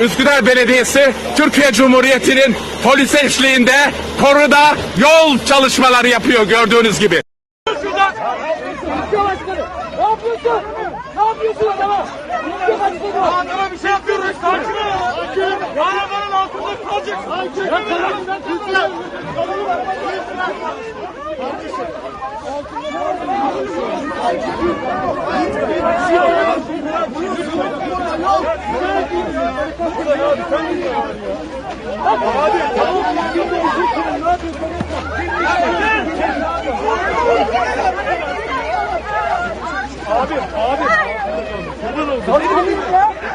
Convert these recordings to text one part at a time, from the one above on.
Üsküdar Belediyesi Türkiye Cumhuriyeti'nin polis eşliğinde koruda yol çalışmaları yapıyor gördüğünüz gibi. Ne yapıyorsun? Ne yapıyorsun adama? Adama bir şey yapıyoruz. Sakin ol. Sakin. Arabanın altında kalacak. Sakin. Ya tamam ben tamam.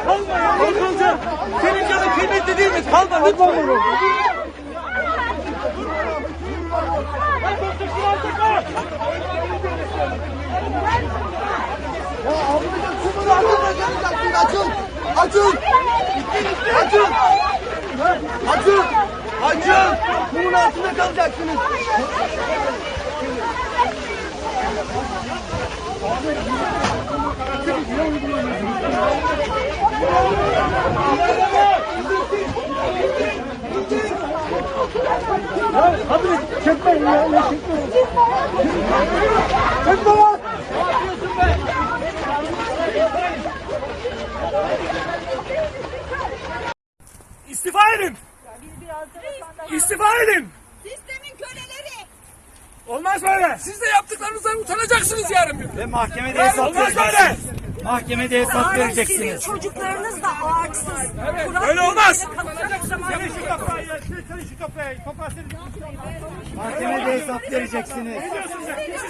Kalma ya. Ne kalacak? Senin canın kıymetli değil mi? Kalma lütfen. Açın! Açın! Açın! Açın! Kumun altında kalacaksınız. Abi çekmeyin ya. ya çekmeyin. Çekme lan. İstifa edin. İstifa edin. Sistemin köleleri. Olmaz böyle. Siz de yaptıklarınızdan utanacaksınız yarın bir gün. Ve mahkemede hesap Olmaz böyle. vereceksiniz. Mahkemede hesap vereceksiniz. Çocuklarınız da ağaçsız. Kurak öyle olmaz. yerde kalacak zamanı yok. Mahkemede hesap vereceksiniz.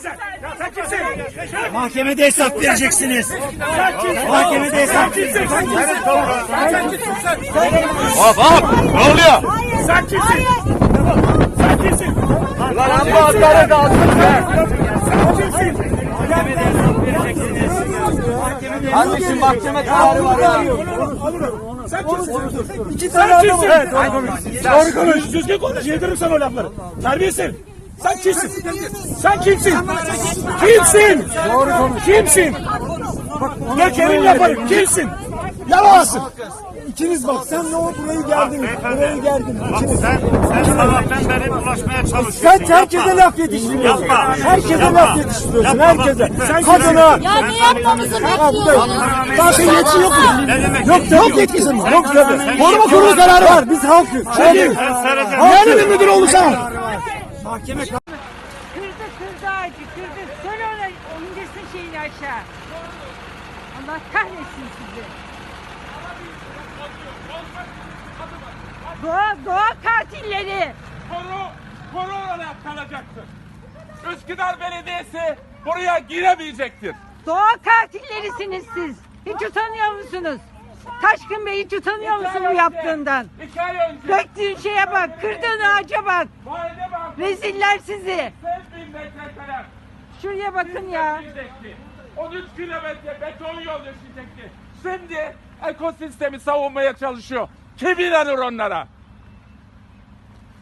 Sen, ya sen kimsin? Mahkemede hesap vereceksiniz. Mahkemede hesap vereceksiniz. Sen kimsin sen? Hop hop ne oluyor? Sen kimsin? Sen kimsin? Lan amma hakaret alsın be. Sen kimsin? Kardeşim mahkeme kararı var ya. Sen kimsin? İki tane adam var. Doğru konuş. Düzgün konuş. Yediririm sana o lafları. Terbiyesiz. Sen kimsin? Sen kimsin? Kimsin? Doğru konuş. Kimsin? Ya kerim yaparım. Kimsin? Yalamazsın. İkiniz bak sen ne o burayı gerdin. Burayı gerdin. İkiniz. Sen, sen sabahtan beri ulaşmaya çalışıyorsun. Sen herkese laf yetiştiriyorsun. Yapma. Herkese Yapma. laf yetiştiriyorsun. Yapma bak. Herkese. Sen Kadına. Ya ne yapmamızı bekliyorsunuz? Zaten yetki yok mu? Ne demek? Yok yok yetkisi mi? Yok. Sen- Koruma kurulu kararı var. Biz halkız. Şey Ben sadece- Halkın müdür olacağım. Mahkeme Kırdı kırdı ağacı kırdı. Söyle ona indirsin şeyini aşağı. Allah kahretsin sizi. Doğa, doğa katilleri. Koru, koru olarak kalacaksın. Üsküdar Belediyesi buraya giremeyecektir. Doğa katillerisiniz siz. Hiç utanıyor musunuz? Taşkın Bey hiç utanıyor musun bu yaptığından? İki ay önce Döktüğün şeye bak, kırdığın ağaca bak. Reziller sizi. 5000 metrekare Şuraya bakın ya. düşecekti. 13 kilometre beton yol düşecekti. Şimdi ekosistemi savunmaya çalışıyor. Kim inanır onlara?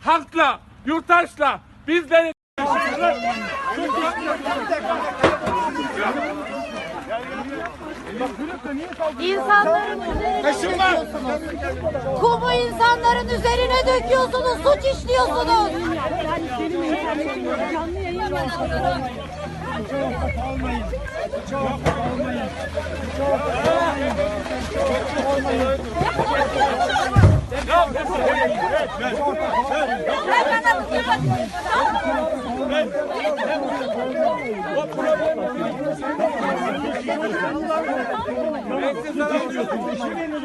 Halkla, yurttaşla, bizleri... İnsanların üzerine kumu insanların üzerine döküyorsunuz, suç işliyorsunuz. Çok kalmayın. Çok kalmayın. Çok kalmayın. Bekle sana.